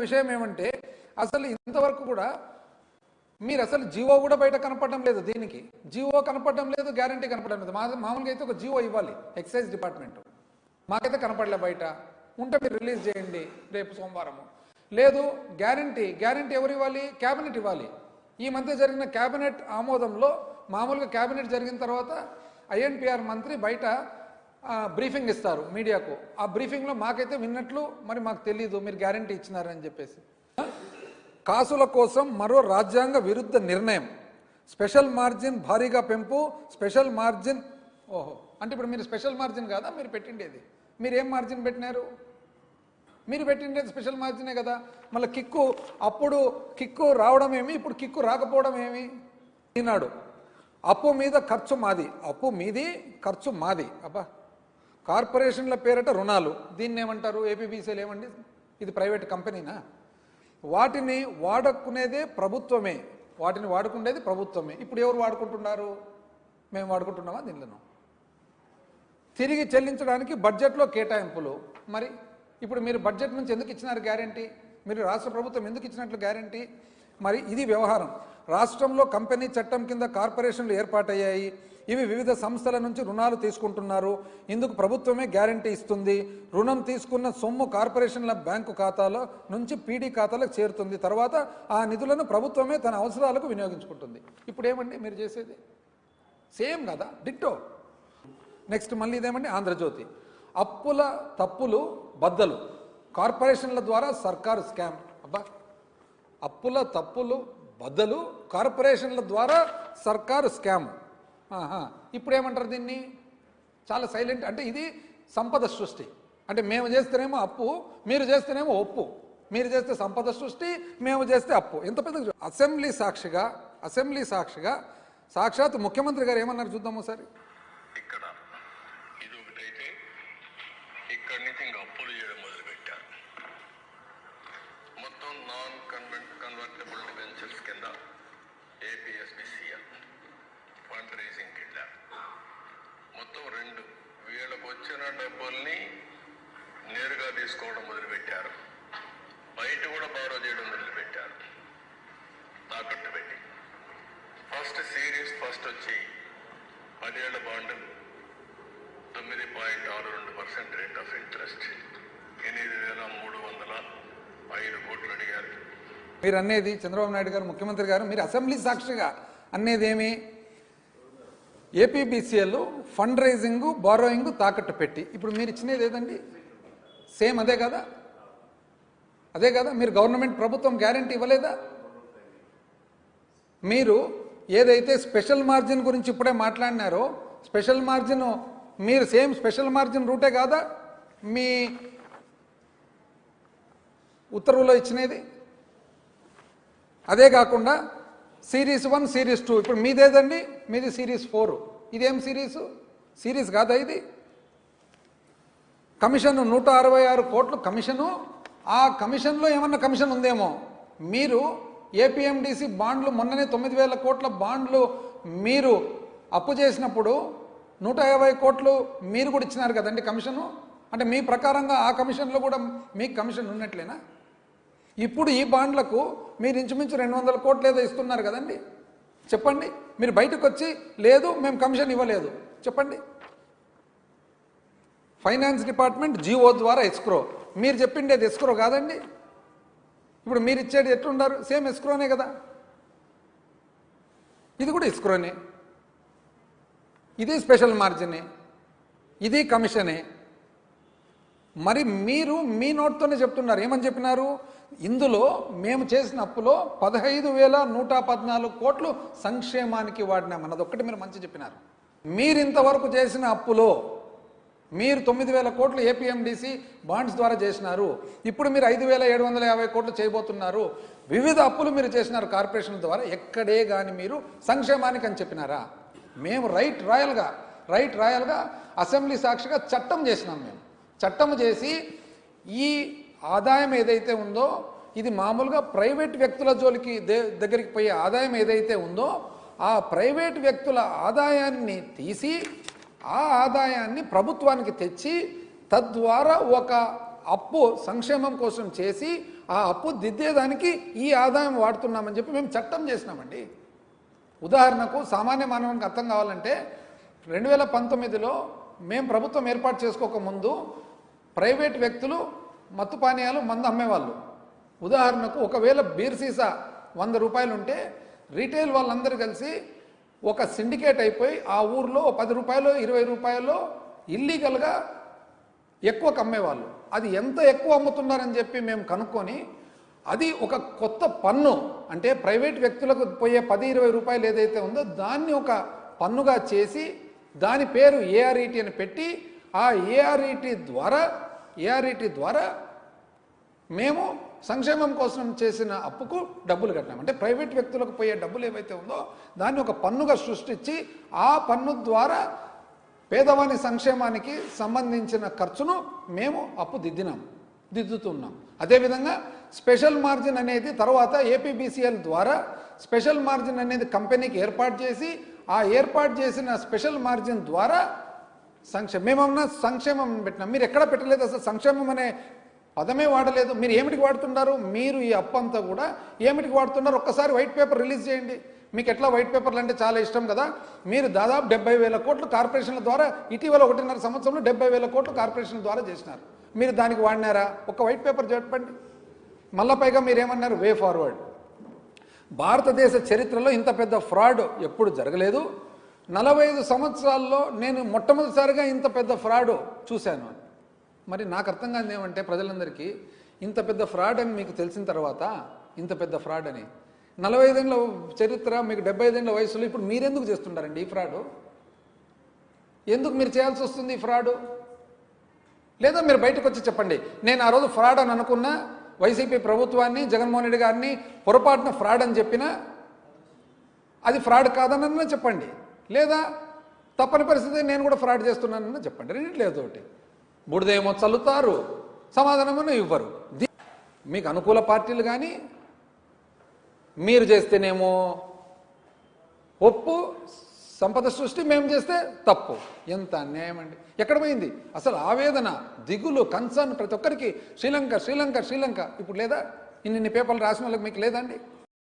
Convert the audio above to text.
విషయం ఏమంటే అసలు ఇంతవరకు కూడా మీరు అసలు జీవో కూడా బయట కనపడడం లేదు దీనికి. జీవో కనపడడం లేదు గ్యారంటీ కనపడడం లేదు. మా మామూలుగా అయితే ఒక జీవో ఇవ్వాలి ఎక్సైజ్ డిపార్ట్మెంట్. మాకైతే కనపడలే బయట. ఉంటే మీరు రిలీజ్ చేయండి రేపు సోమవారము. లేదు గ్యారంటీ గ్యారంటీ ఎవరు ఇవ్వాలి? క్యాబినెట్ ఇవ్వాలి. ఈ మధ్య జరిగిన క్యాబినెట్ ఆమోదంలో మామూలుగా క్యాబినెట్ జరిగిన తర్వాత ఐఎన్పిఆర్ మంత్రి బయట బ్రీఫింగ్ ఇస్తారు మీడియాకు. ఆ బ్రీఫింగ్లో మాకైతే విన్నట్లు మరి మాకు తెలియదు మీరు గ్యారంటీ ఇచ్చినారని చెప్పేసి. కాసుల కోసం మరో రాజ్యాంగ విరుద్ధ నిర్ణయం. స్పెషల్ మార్జిన్ భారీగా పెంపు స్పెషల్ మార్జిన్ ఓహో. అంటే ఇప్పుడు మీరు స్పెషల్ మార్జిన్ కాదా? మీరు పెట్టిండేది. మీరు ఏం మార్జిన్ పెట్టినారు? మీరు పెట్టిండేది స్పెషల్ మార్జినే కదా? మళ్ళీ కిక్కు అప్పుడు కిక్కు రావడం ఏమి? ఇప్పుడు కిక్కు రాకపోవడం ఏమి? ఈనాడు. అప్పు మీద ఖర్చు మాది. అప్పు మీది ఖర్చు మాది. అబ్బా. కార్పొరేషన్ల పేరట రుణాలు. దీన్ని ఏమంటారు? ఏపీబీసీలు ఏమండి? ఇది ప్రైవేట్ కంపెనీనా? వాటిని వాడుకునేదే ప్రభుత్వమే. వాటిని వాడుకునేది ప్రభుత్వమే. ఇప్పుడు ఎవరు వాడుకుంటున్నారు? మేము వాడుకుంటున్నామా దీనిలో తిరిగి చెల్లించడానికి బడ్జెట్లో కేటాయింపులు. మరి ఇప్పుడు మీరు బడ్జెట్ నుంచి ఎందుకు ఇచ్చినారు గ్యారంటీ? మీరు రాష్ట్ర ప్రభుత్వం ఎందుకు ఇచ్చినట్లు గ్యారంటీ? మరి ఇది వ్యవహారం. రాష్ట్రంలో కంపెనీ చట్టం కింద కార్పొరేషన్లు ఏర్పాటయ్యాయి. ఇవి వివిధ సంస్థల నుంచి రుణాలు తీసుకుంటున్నారు. ఇందుకు ప్రభుత్వమే గ్యారంటీ ఇస్తుంది. రుణం తీసుకున్న సొమ్ము కార్పొరేషన్ల బ్యాంకు ఖాతాలో నుంచి పీడీ ఖాతాలకు చేరుతుంది. తర్వాత ఆ నిధులను ప్రభుత్వమే తన అవసరాలకు వినియోగించుకుంటుంది. ఇప్పుడు ఏమండి మీరు చేసేది? సేమ్ కదా? డిట్టో. నెక్స్ట్ మళ్ళీ ఇదేమండి? ఆంధ్రజ్యోతి. అప్పుల తప్పులు బద్దలు. కార్పొరేషన్ల ద్వారా సర్కారు స్కామ్. అబ్బా! అప్పుల తప్పులు బద్దలు కార్పొరేషన్ల ద్వారా సర్కారు స్కామ్. ఇప్పుడు ఏమంటారు దీన్ని? చాలా సైలెంట్ అంటే ఇది సంపద సృష్టి. అంటే మేము చేస్తేనేమో అప్పు మీరు చేస్తేనేమో ఒప్పు. మీరు చేస్తే సంపద సృష్టి మేము చేస్తే అప్పు. ఎంత పెద్ద అసెంబ్లీ సాక్షిగా అసెంబ్లీ సాక్షిగా సాక్షాత్ ముఖ్యమంత్రి గారు ఏమన్నారు చూద్దాం ఒకసారి. వచ్చిన డబ్బుల్ని నేరుగా తీసుకోవడం మొదలుపెట్టారు. బయట కూడా బారో చేయడం మొదలుపెట్టారు. తాకట్టు పెట్టి. ఫస్ట్ సిరీస్ ఫస్ట్ వచ్చి పదేళ్ళ బాండ్ తొమ్మిది పాయింట్ ఆరు రెండు పర్సెంట్ రేట్ ఆఫ్ ఇంట్రెస్ట్ ఎనిమిది వేల మూడు వందల ఐదు కోట్లు అడిగారు. మీరు అనేది చంద్రబాబు నాయుడు గారు ముఖ్యమంత్రి గారు మీరు అసెంబ్లీ సాక్షిగా అనేది ఏమి? ఏపీబీసీఎల్ ఫండ్ రైజింగ్ బారోయింగ్ తాకట్టు పెట్టి. ఇప్పుడు మీరు ఇచ్చినది ఏదండి? సేమ్ అదే కదా? అదే కదా? మీరు గవర్నమెంట్ ప్రభుత్వం గ్యారంటీ ఇవ్వలేదా? మీరు ఏదైతే స్పెషల్ మార్జిన్ గురించి ఇప్పుడే మాట్లాడినారో స్పెషల్ మార్జిన్ మీరు సేమ్ స్పెషల్ మార్జిన్ రూటే కాదా? మీ ఉత్తర్వులో ఇచ్చినది? అదే కాకుండా సిరీస్ వన్ సిరీస్ టూ. ఇప్పుడు మీదేదండి? మీది సిరీస్ ఫోర్. ఇదేం సిరీసు? సిరీస్ కాదా ఇది? కమిషన్ నూట అరవై ఆరు కోట్లు కమిషను. ఆ కమిషన్లో ఏమన్నా కమిషన్ ఉందేమో? మీరు ఏపీఎండిసి బాండ్లు మొన్ననే తొమ్మిది వేల కోట్ల బాండ్లు మీరు అప్పు చేసినప్పుడు నూట యాభై కోట్లు మీరు కూడా ఇచ్చినారు కదండి కమిషను? అంటే మీ ప్రకారంగా ఆ కమిషన్లో కూడా మీకు కమిషన్ ఉన్నట్లేనా? ఇప్పుడు ఈ బాండ్లకు మీరు ఇంచుమించు రెండు వందల కోట్లు ఏదో ఇస్తున్నారు కదండి. చెప్పండి. మీరు బయటకు వచ్చి లేదు మేము కమిషన్ ఇవ్వలేదు. చెప్పండి. ఫైనాన్స్ డిపార్ట్మెంట్ జీఓ ద్వారా ఎస్క్రో. మీరు చెప్పిండేది ఎస్క్రో కాదండి. ఇప్పుడు మీరు ఇచ్చేది ఎట్లున్నారు సేమ్ ఎస్క్రోనే కదా. ఇది కూడా ఎస్క్రోనే. ఇది స్పెషల్ మార్జినే. ఇది కమిషనే. మరి మీరు మీ నోట్తోనే చెప్తున్నారు. ఏమని చెప్పినారు? ఇందులో మేము చేసిన అప్పులో పదహైదు వేల నూట పద్నాలుగు కోట్లు సంక్షేమానికి వాడినాం అదొక్కటి మీరు మంచి చెప్పినారు. మీరు ఇంతవరకు చేసిన అప్పులో మీరు తొమ్మిది వేల కోట్లు ఏపీఎండిసి బాండ్స్ ద్వారా చేసినారు. ఇప్పుడు మీరు ఐదు వేల ఏడు వందల యాభై కోట్లు చేయబోతున్నారు. వివిధ అప్పులు మీరు చేసినారు కార్పొరేషన్ ద్వారా. ఎక్కడే కానీ మీరు సంక్షేమానికి అని చెప్పినారా? మేము రైట్ రాయల్గా రైట్ రాయల్గా అసెంబ్లీ సాక్షిగా చట్టం చేసినాం మేము. చట్టం చేసి ఈ ఆదాయం ఏదైతే ఉందో ఇది మామూలుగా ప్రైవేట్ వ్యక్తుల జోలికి దగ్గరికి పోయే ఆదాయం ఏదైతే ఉందో ఆ ప్రైవేట్ వ్యక్తుల ఆదాయాన్ని తీసి ఆ ఆదాయాన్ని ప్రభుత్వానికి తెచ్చి తద్వారా ఒక అప్పు సంక్షేమం కోసం చేసి ఆ అప్పు దిద్దేదానికి ఈ ఆదాయం వాడుతున్నామని చెప్పి మేము చట్టం చేసినామండి. ఉదాహరణకు సామాన్య మానవునికి అర్థం కావాలంటే రెండు వేల పంతొమ్మిదిలో మేము ప్రభుత్వం ఏర్పాటు చేసుకోకముందు ప్రైవేట్ వ్యక్తులు మత్తు పానీయాలు మందు అమ్మేవాళ్ళు. ఉదాహరణకు ఒకవేళ బీర్ సీసా వంద రూపాయలు ఉంటే రీటైల్ వాళ్ళందరూ కలిసి ఒక సిండికేట్ అయిపోయి ఆ ఊర్లో పది రూపాయలు ఇరవై రూపాయలు ఇల్లీగల్గా ఎక్కువ అమ్మేవాళ్ళు అది ఎంత ఎక్కువ అమ్ముతున్నారని చెప్పి మేము కనుక్కొని అది ఒక కొత్త పన్ను అంటే ప్రైవేట్ వ్యక్తులకు పోయే పది ఇరవై రూపాయలు ఏదైతే ఉందో దాన్ని ఒక పన్నుగా చేసి దాని పేరు ఏఆర్ఈటీ అని పెట్టి ఆ ఏఆర్ఈటీ ద్వారా ఏఆర్ఈటీ ద్వారా మేము సంక్షేమం కోసం చేసిన అప్పుకు డబ్బులు కట్టినాం. అంటే ప్రైవేట్ వ్యక్తులకు పోయే డబ్బులు ఏవైతే ఉందో దాన్ని ఒక పన్నుగా సృష్టించి ఆ పన్ను ద్వారా పేదవాని సంక్షేమానికి సంబంధించిన ఖర్చును మేము అప్పు దిద్దినాం దిద్దుతున్నాం. అదేవిధంగా స్పెషల్ మార్జిన్ అనేది తర్వాత ఏపీబీసీఎల్ ద్వారా స్పెషల్ మార్జిన్ అనేది కంపెనీకి ఏర్పాటు చేసి ఆ ఏర్పాటు చేసిన స్పెషల్ మార్జిన్ ద్వారా సంక్షేమం మేమన్నా సంక్షేమం పెట్టినాం. మీరు ఎక్కడ పెట్టలేదు అసలు సంక్షేమం అనే పదమే వాడలేదు. మీరు ఏమిటికి వాడుతున్నారు? మీరు ఈ అప్పు అంతా కూడా ఏమిటికి వాడుతున్నారు? ఒక్కసారి వైట్ పేపర్ రిలీజ్ చేయండి. మీకు ఎట్లా వైట్ పేపర్లు అంటే చాలా ఇష్టం కదా. మీరు దాదాపు డెబ్బై వేల కోట్లు కార్పొరేషన్ల ద్వారా ఇటీవల ఒకటిన్నర సంవత్సరంలో డెబ్బై వేల కోట్లు కార్పొరేషన్ ద్వారా చేసినారు. మీరు దానికి వాడినారా? ఒక వైట్ పేపర్ చెప్పండి. మళ్ళా పైగా మీరు ఏమన్నారు వే ఫార్వర్డ్. భారతదేశ చరిత్రలో ఇంత పెద్ద ఫ్రాడ్ ఎప్పుడు జరగలేదు. నలభై ఐదు సంవత్సరాల్లో నేను మొట్టమొదటిసారిగా ఇంత పెద్ద ఫ్రాడ్ చూశాను. అని మరి నాకు అర్థం కాదు ఏమంటే ప్రజలందరికీ ఇంత పెద్ద ఫ్రాడ్ అని మీకు తెలిసిన తర్వాత ఇంత పెద్ద ఫ్రాడ్ అని. నలభై ఐదేళ్ళ చరిత్ర మీకు డెబ్బై ఐదేళ్ళ వయసులో ఇప్పుడు మీరెందుకు చేస్తుంటారండి ఈ ఫ్రాడు ఎందుకు మీరు చేయాల్సి వస్తుంది ఈ ఫ్రాడు లేదా మీరు బయటకు వచ్చి చెప్పండి నేను ఆ రోజు ఫ్రాడ్ అని అనుకున్న వైసీపీ ప్రభుత్వాన్ని జగన్మోహన్ రెడ్డి గారిని పొరపాటున ఫ్రాడ్ అని చెప్పిన అది ఫ్రాడ్ కాదనన్నా చెప్పండి. లేదా తప్పని పరిస్థితి నేను కూడా ఫ్రాడ్ చేస్తున్నానన్నా చెప్పండి. రెండిట్లేదు ఒకటి. బుడిదేమో చల్లుతారు సమాధానమని ఇవ్వరు. మీకు అనుకూల పార్టీలు కానీ మీరు చేస్తేనేమో ఒప్పు సంపద సృష్టి మేము చేస్తే తప్పు. ఎంత అన్యాయం అండి. ఎక్కడ పోయింది? అసలు ఆవేదన దిగులు కన్సర్న్ ప్రతి ఒక్కరికి శ్రీలంక శ్రీలంక శ్రీలంక. ఇప్పుడు లేదా? ఇన్ని పేపర్లు రాసిన వాళ్ళకి మీకు లేదండి